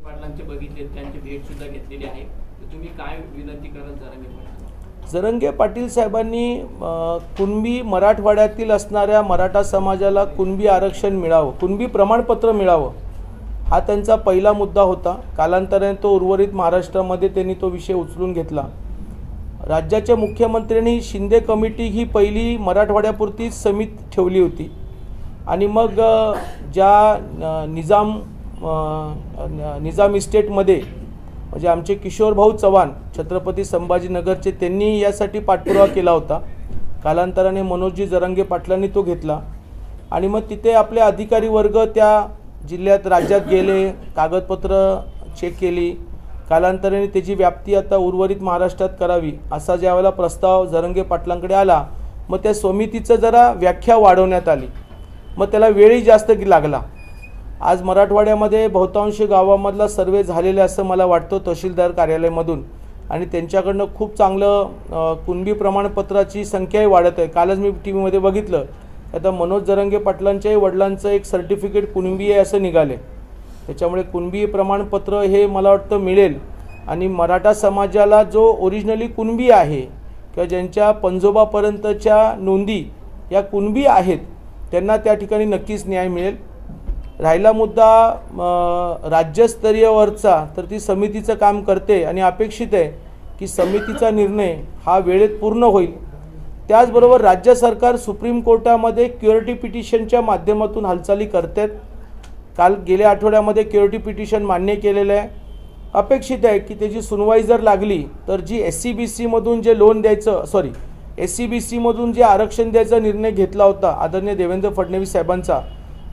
पाटलांचे बघितले त्यांची भेट सुद्धा घेतलेली आहे. तुम्ही काय विनंती कराल जरा पाटील? जरंगे पाटील साहेबांनी कुणबी मराठवाड्यातील असणाऱ्या मराठा समाजाला कुणबी आरक्षण मिळावं कुणबी प्रमाणपत्र मिळावं हा त्यांचा पहिला मुद्दा होता. कालांतराने तो उर्वरित महाराष्ट्रामध्ये त्यांनी तो विषय उचलून घेतला. राज्याच्या मुख्यमंत्र्यांनी शिंदे कमिटी ही पहिली मराठवाड्यापुरतीच समित ठेवली होती. आणि मग ज्या निजाम निजाम इस्टेटमध्ये म्हणजे आमचे किशोर भाऊ चव्हाण छत्रपती संभाजीनगरचे त्यांनी यासाठी पाठपुरावा केला होता. कालांतराने मनोजी जरंगे पाटलांनी तो घेतला. आणि मग तिथे आपले अधिकारी वर्ग त्या जिल्ह्यात राज्यात गेले कागदपत्र चेक केली. कालांतराने त्याची व्याप्ती आता उर्वरित महाराष्ट्रात करावी असा ज्यावेळेला प्रस्ताव जरंगे पाटलांकडे आला मग त्या समितीचं जरा व्याख्या वाढवण्यात आली. मग त्याला वेळही जास्त लागला. आज मराठवाड्यामध्ये बहुतांश गावामधला सर्वे झालेले असं मला वाटतं तहसीलदार कार्यालयामधून. आणि त्यांच्याकडनं खूप चांगलं कुणबी प्रमाणपत्राची संख्याही वाढत आहे. कालच मी टी व्हीमध्ये बघितलं. आता मनोज जरंगे पाटलांच्याही वडिलांचं एक सर्टिफिकेट कुणबी आहे असं निघाले त्याच्यामुळे कुणबी प्रमाणपत्र हे मला वाटतं मिळेल. आणि मराठा समाजाला जो ओरिजिनली कुणबी आहे किंवा ज्यांच्या पंजोबापर्यंतच्या नोंदी या कुणबी आहेत त्यांना त्या ठिकाणी नक्कीच न्याय मिळेल. राहिला मुद्दा राज्यस्तरीयवरचा तर ती समितीचं काम करते आणि अपेक्षित आहे की समितीचा निर्णय हा वेळेत पूर्ण होईल. त्याचबरोबर राज्य सरकार सुप्रीम कोर्टामध्ये क्युरिटी पिटिशनच्या माध्यमातून हालचाली करतात. काल गेल्या आठवड्यामध्ये क्युरिटी पिटिशन मान्य केलेलं आहे. अपेक्षित आहे की त्याची सुनवाई जर लागली तर जी एस सी बी सीमधून जे लोन द्यायचं सॉरी एस सी बी सीमधून जे आरक्षण द्यायचा निर्णय घेतला होता आदरणीय देवेंद्र फडणवीस साहेबांचा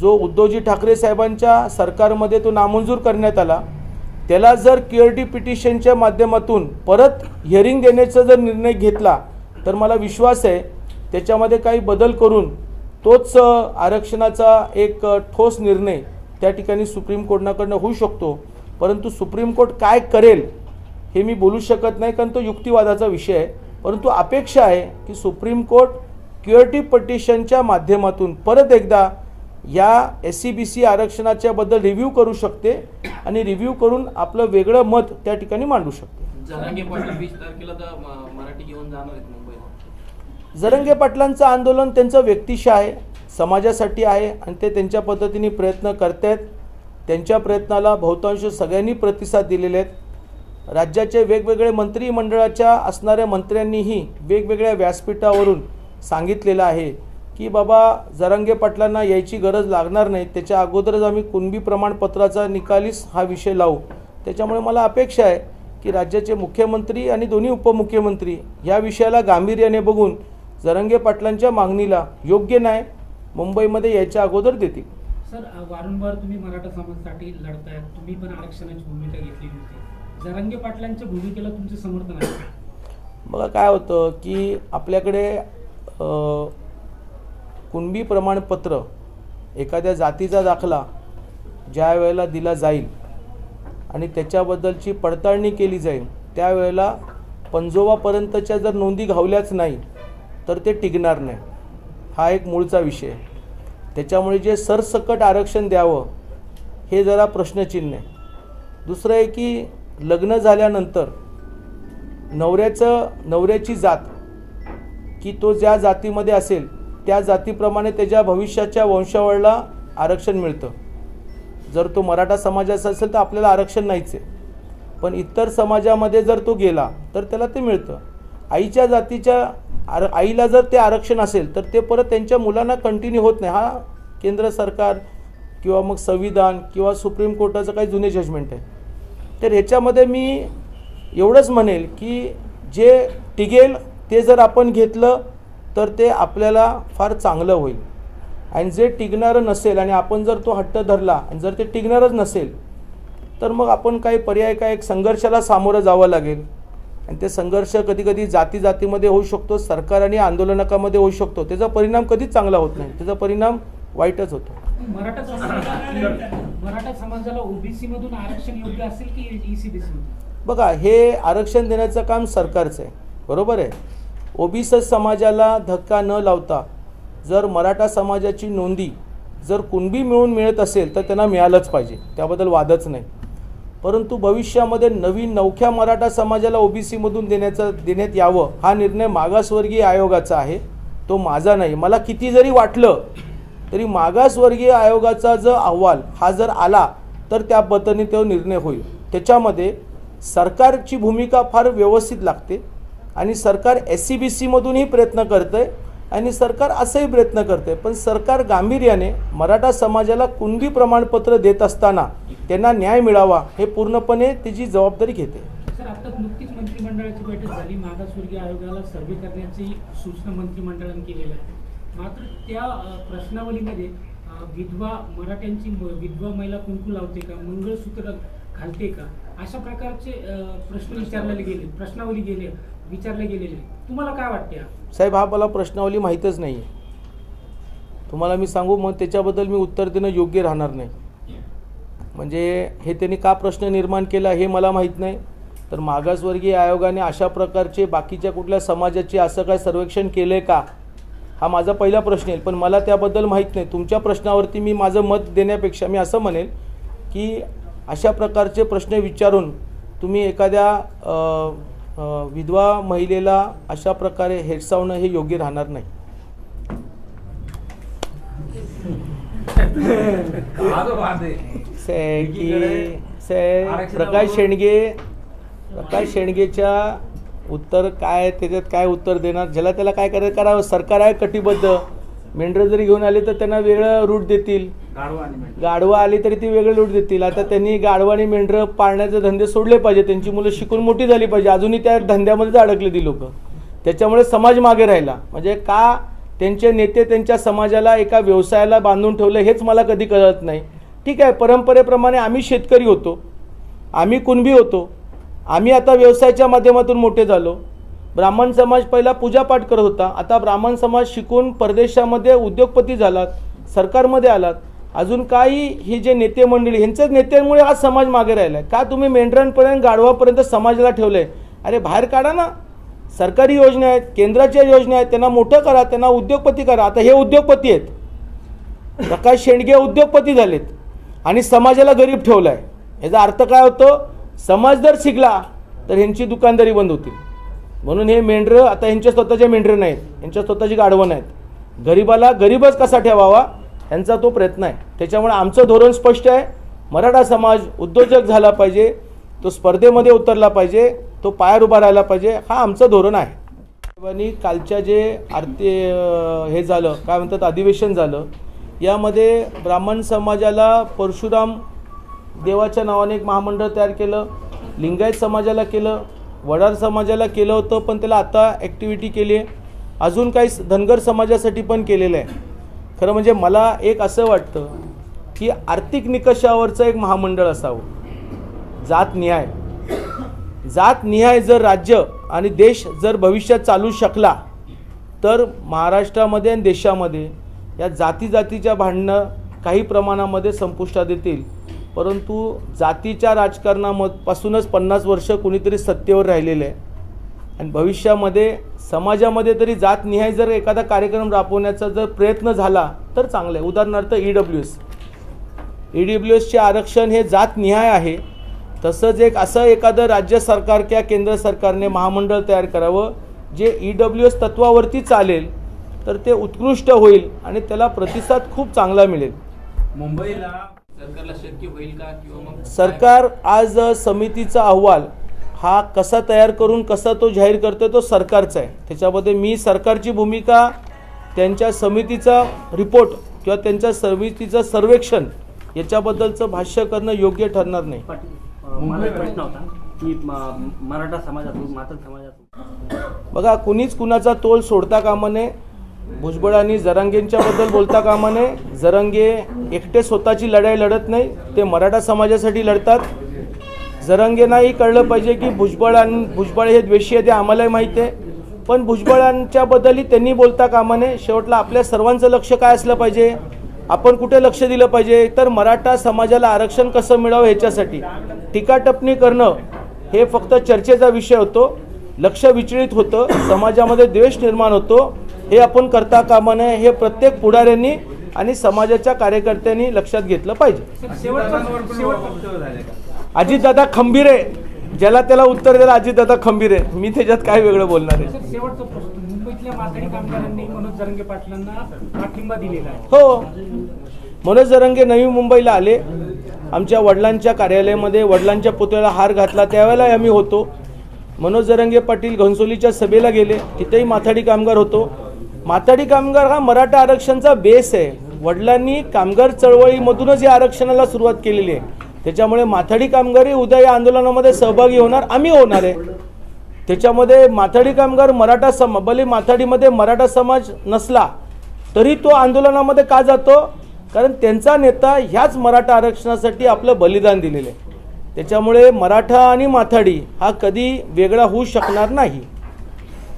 जो उद्धवजी ठाकरे साहेबांच्या सरकारमध्ये तो नामंजूर करण्यात आला त्याला जर क्युरिटी पिटिशनच्या माध्यमातून परत हिअरिंग देण्याचा जर निर्णय घेतला तर मला विश्वास आहे त्याच्यामध्ये काही बदल करून तोच आरक्षणाचा एक ठोस निर्णय त्या ठिकाणी सुप्रीम कोर्टाकडनं होऊ शकतो. परंतु सुप्रीम कोर्ट काय करेल हे मी बोलू शकत नाही कारण तो युक्तिवादाचा विषय आहे. परंतु अपेक्षा आहे की सुप्रीम कोर्ट क्युरिटी पटिशनच्या माध्यमातून परत एकदा या एस सी बी सी आरक्षणाच्याबद्दल रिव्ह्यू करू शकते आणि रिव्ह्यू करून आपलं वेगळं मत त्या ठिकाणी मांडू शकते. जरांगे पाटलांचं आंदोलन त्यांचं व्यक्तिशः आहे समाजासाठी आहे आणि ते त्यांच्या पद्धतीने प्रयत्न करत आहेत त्यांच्या प्रयत्नाला बहुतांश सगळ्यांनी प्रतिसाद दिलेले आहेत. राज्याचे वेगवेगळे मंत्रिमंडळाच्या असणाऱ्या मंत्र्यांनीही वेगवेगळ्या व्यासपीठावरून सांगितलेलं आहे की बाबा जरंगे पाटलांना यायची गरज लागणार नाही. त्याच्या अगोदरच आम्ही कुणबी प्रमाणपत्राचा निकालीच हा विषय लावू. त्याच्यामुळे मला अपेक्षा आहे की राज्याचे मुख्यमंत्री आणि दोन्ही उपमुख्यमंत्री या विषयाला गांभीर्याने बघून जरंगे पाटलांच्या मागणीला योग्य न्याय मुंबईमध्ये यायच्या अगोदर देतील. सर वारंवार तुम्ही मराठा समाजासाठी लढताय. तुम्ही पण आरक्षणाची भूमिका घेतली होती. जरांगे पाटलांच्या भूमिकेला तुमचे समर्थन आहे? बघा काय होतं की आपल्याकडे कुणबी प्रमाणपत्र एखाद्या जातीचा दाखला ज्या वेळेला दिला जाईल आणि त्याच्याबद्दलची पडताळणी केली जाईल त्यावेळेला पंजोबापर्यंतच्या जर नोंदी घावल्याच नाही तर ते टिकणार नाही. हा एक मूळचा विषय त्याच्यामुळे जे सरसकट आरक्षण द्यावं हे जरा प्रश्नचिन्ह आहे. दुसरं आहे की लग्न झाल्यानंतर नवऱ्याचं नवऱ्याची जात की तो ज्या जातीमध्ये असेल त्या जातीप्रमाणे त्याच्या भविष्याच्या वंशावळला आरक्षण मिळतं. जर तो मराठा समाजाचा असेल तर आपल्याला आरक्षण नाहीच आहे. पण इतर समाजामध्ये जर तो गेला तर त्याला ते मिळतं. आईच्या जातीच्या आर आईला जर ते आरक्षण असेल तर ते परत त्यांच्या मुलांना कंटिन्यू होत नाही. हा केंद्र सरकार किंवा मग संविधान किंवा सुप्रीम कोर्टाचं काही जुने जजमेंट आहे. तर ह्याच्यामध्ये मी एवढंच म्हणेल की जे टिगेल ते जर आपण घेतलं तर ते आपल्याला फार चांगलं होईल. आणि जे टिकणारं नसेल आणि आपण जर तो हट्ट धरला आणि जर ते टिकणारच नसेल तर मग आपण काही पर्याय काय एक संघर्षाला सामोरं जावं लागेल. आणि ते संघर्ष कधी कधी जाती जातीमध्ये होऊ शकतो सरकार आणि आंदोलनकामध्ये होऊ शकतो. त्याचा परिणाम कधीच चांगला होत नाही. त्याचा परिणाम वाईटच होतो. मराठा समाजाला मराठा समाजाला ओबीसी मधून आरक्षण योग्य असेल की E बघा हे आरक्षण देण्याचं काम सरकारचं आहे. बरोबर आहे? ओबीसी समाजाला धक्का न लावता जर मराठा समाजाची नोंदी जर कुणबी मिळून मिळत असेल तर त्यांना मिळालंच पाहिजे. त्याबद्दल वादच नाही. परंतु भविष्यामध्ये नवीन नवख्या मराठा समाजाला ओबीसीमधून देण्याचा देण्यात यावं हा निर्णय मागासवर्गीय आयोगाचा आहे. तो माझा नाही. मला किती जरी वाटलं तरी मागासवर्गीय आयोगाचा जो अहवाल हा जर आला तर त्या पद्धतीने तो निर्णय होईल. त्याच्यामध्ये सरकारची भूमिका फार व्यवस्थित लागते. आणि सरकार एस सी बी सीमधूनही प्रयत्न करतं आहे आणि सरकार असंही प्रयत्न करते पण सरकार गांभीर्याने मराठा समाजाला कुणबी प्रमाणपत्र देत असताना त्यांना न्याय मिळावा हे पूर्णपणे त्याची जबाबदारी घेते. सर आता नुकतीच मंत्रिमंडळाची बैठक झाली. मागासवर्गीय आयोगाला सर्वे करण्याची सूचना मंत्रिमंडळाने केलेल्या आहे मात्र त्या प्रश्नावलीमध्ये विधवा मराठ्यांची विधवा महिला कुंकू लावते का? मंगळसूत्र घालते का? अशा प्रकारचे प्रश्न विचारलेले गेले प्रश्नावली गेले विचारले गेलेले तुम्हाला काय वाटते? साहेब हा मला प्रश्नावली माहीतच नाही तुम्हाला मी सांगू मग त्याच्याबद्दल मी उत्तर देणं योग्य राहणार नाही. म्हणजे हे त्यांनी का प्रश्न निर्माण केला हे मला माहीत नाही. तर मागासवर्गीय आयोगाने अशा प्रकारचे बाकीच्या कुठल्या समाजाचे असं काय सर्वेक्षण केलं आहे का? हा माझा पहिला प्रश्न येईल. पण मला त्याबद्दल माहीत नाही. तुमच्या प्रश्नावरती मी माझं मत देण्यापेक्षा मी असं म्हणेल की अशा प्रकारचे प्रश्न विचारून तुम्ही एखाद्या विधवा महिलेला अशा प्रकारे हेडसावणं हे योग्य राहणार नाही. प्रकाश शेंडगे प्रकाश शेंडगेच्या उत्तर काय त्याच्यात काय उत्तर देणार? ज्याला त्याला काय करायचं? करावं. सरकार आहे कटिबद्ध. मेंढरं जरी घेऊन आले तर त्यांना वेगळं रूट देतील. गाढवं आली तरी ती वेगळं लूट देतील. आता त्यांनी गाढवं आणि मेंढरं पाळण्याचे धंदे सोडले पाहिजे. त्यांची मुलं शिकून मोठी झाली पाहिजे. अजूनही त्या धंद्यामध्येच अडकले ती लोक. त्याच्यामुळे समाज मागे राहिला. म्हणजे का त्यांचे नेते त्यांच्या समाजाला एका व्यवसायाला बांधून ठेवलं हेच मला कधी कळत नाही. ठीक आहे परंपरेप्रमाणे आम्ही शेतकरी होतो. आम्ही कुणबी होतो. आम्ही आता व्यवसायाच्या माध्यमातून मोठे झालो. ब्राह्मण समाज पहिला पूजापाठ करत होता. आता ब्राह्मण समाज शिकून परदेशामध्ये उद्योगपती झालात सरकारमध्ये आलात. अजून काही हे जे नेते मंडळी ह्यांच्याच नेत्यांमुळे आज समाज मागे राहिला आहे का तुम्ही मेंढरांपर्यंत गाढवापर्यंत समाजाला ठेवलं आहे अरे बाहेर काढा ना. सरकारी योजना आहेत केंद्राच्या योजना आहेत त्यांना मोठं करा त्यांना उद्योगपती करा. आता हे उद्योगपती आहेत. प्रकाश शेंडगे उद्योगपती झालेत. आणि समाजाला गरीब ठेवलं आहे याचा अर्थ काय होतो? समाज जर शिकला तर ह्यांची दुकानदारी बंद होतील. म्हणून हे मेंढरं आता ह्यांच्या स्वतःचे मेंढरं नाहीत. यांच्या स्वतःची गाढवं नाहीत. गरीबाला गरीबच कसा ठेवावा? यांचा तो प्रयत्न आहे. त्याच्यामुळे आमचं धोरण स्पष्ट आहे. मराठा समाज उद्योजक झाला पाहिजे. तो स्पर्धेमध्ये उतरला पाहिजे. तो पायावर उभा राहिला पाहिजे. हा आमचं धोरण आहे. साहेबांनी कालच्या जे आरती हे झालं काय म्हणतात अधिवेशन झालं यामध्ये ब्राह्मण समाजाला परशुराम देवाच्या नावाने एक महामंडळ तयार केलं लिंगायत समाजाला केलं वडार समाजाला केलं होतं पण त्याला आता ॲक्टिव्हिटी केली आहे अजून काही धनगर समाजासाठी पण केलेलं आहे. खरं म्हणजे मला एक असं वाटतं की आर्थिक निकषावरचं एक महामंडळ असावं. जात न्याय. जात निहाय जर राज्य आणि देश जर भविष्यात चालू शकला तर महाराष्ट्रामध्ये आणि देशामध्ये या जाती जातीच्या भांडणं काही प्रमाणामध्ये संपुष्टात येतील. परंतु जातीच्या राजकारणापासूनच पन्नास वर्ष कुणीतरी सत्तेवर राहिलेलं आहे. आणि भविष्यामध्ये समाजामध्ये तरी जात निहाय जर एखादा कार्यक्रम राबवण्याचा जर प्रयत्न झाला तर चांगलं आहे. उदाहरणार्थ E W S E W एसचे आरक्षण हे जात निहाय आहे. तसंच एक असं एखादं राज्य सरकार किंवा केंद्र सरकारने महामंडळ तयार करावं जे ई डब्ल्यू एस तत्वावरती चालेल तर ते उत्कृष्ट होईल आणि त्याला प्रतिसाद खूप चांगला मिळेल. मुंबईला सरकार आज समितीचा अहवाल हा कसा तयार करून कसा तो जाहीर करतो तो सरकारचा आहे. त्याच्यामध्ये मी सरकारची भूमिका त्यांच्या समितीचा रिपोर्ट किंवा त्यांच्या समितीचं सर्वेक्षण याच्याबद्दलचं भाष्य करणं योग्य ठरणार नाही. मराठा समाजातून. बघा कुणीच कुणाचा तोल सोडता कामा नये. भुजबळ आणि जरांगेंच्याबद्दल बोलता कामा नये. जरांगे एकटे स्वतःची लढाई लढत नाही ते मराठा समाजासाठी लढतात. जरांगेंनाही कळलं पाहिजे की भुजबळां भुजबळ हे द्वेषी आहे ते आम्हालाही माहीत आहे. पण भुजबळांच्याबद्दलही त्यांनी बोलता कामा नये. शेवटला आपल्या सर्वांचं लक्ष काय असलं पाहिजे? आपण कुठे लक्ष दिलं पाहिजे? तर मराठा समाजाला आरक्षण कसं मिळावं ह्याच्यासाठी? टीकाटपणी करणं हे फक्त चर्चेचा विषय होतो. लक्ष विचलित होतं. समाजामध्ये द्वेष निर्माण होतो. हे आपण करता कामा नये हे प्रत्येक पुढाऱ्यांनी आणि समाजाच्या कार्यकर्त्यांनी लक्षात घेतलं पाहिजे. अजितदादा खंबीर आहे. ज्याला त्याला उत्तर द्यायला अजितदादा खंबीर आहे. मी त्याच्यात काय वेगळं बोलणार आहे? हो. मनोज जरंगे नवी मुंबईला आले. आमच्या वडिलांच्या कार्यालयामध्ये वडिलांच्या पुतळ्याला हार घातला. त्यावेळेला आम्ही होतो. मनोज जरंगे पाटील घनसोलीच्या सभेला गेले. तिथेही माथाडी कामगार होतो. माथाडी कामगार हा मराठा आरक्षणचा बेस आहे. वडिलांनी कामगार चळवळीमधूनच या आरक्षणाला सुरुवात केलेली आहे. त्याच्यामुळे माथाडी कामगारही उद्या या आंदोलनामध्ये सहभागी होणार आम्ही होणार आहे. त्याच्यामध्ये माथाडी कामगार मराठा समाज भले माथाडीमध्ये मराठा समाज नसला तरी तो आंदोलनामध्ये का जातो? कारण त्यांचा नेता ह्याच मराठा आरक्षणासाठी आपलं बलिदान दिलेलं आहे. त्याच्यामुळे मराठा आणि माथाडी हा कधी वेगळा होऊ शकणार नाही.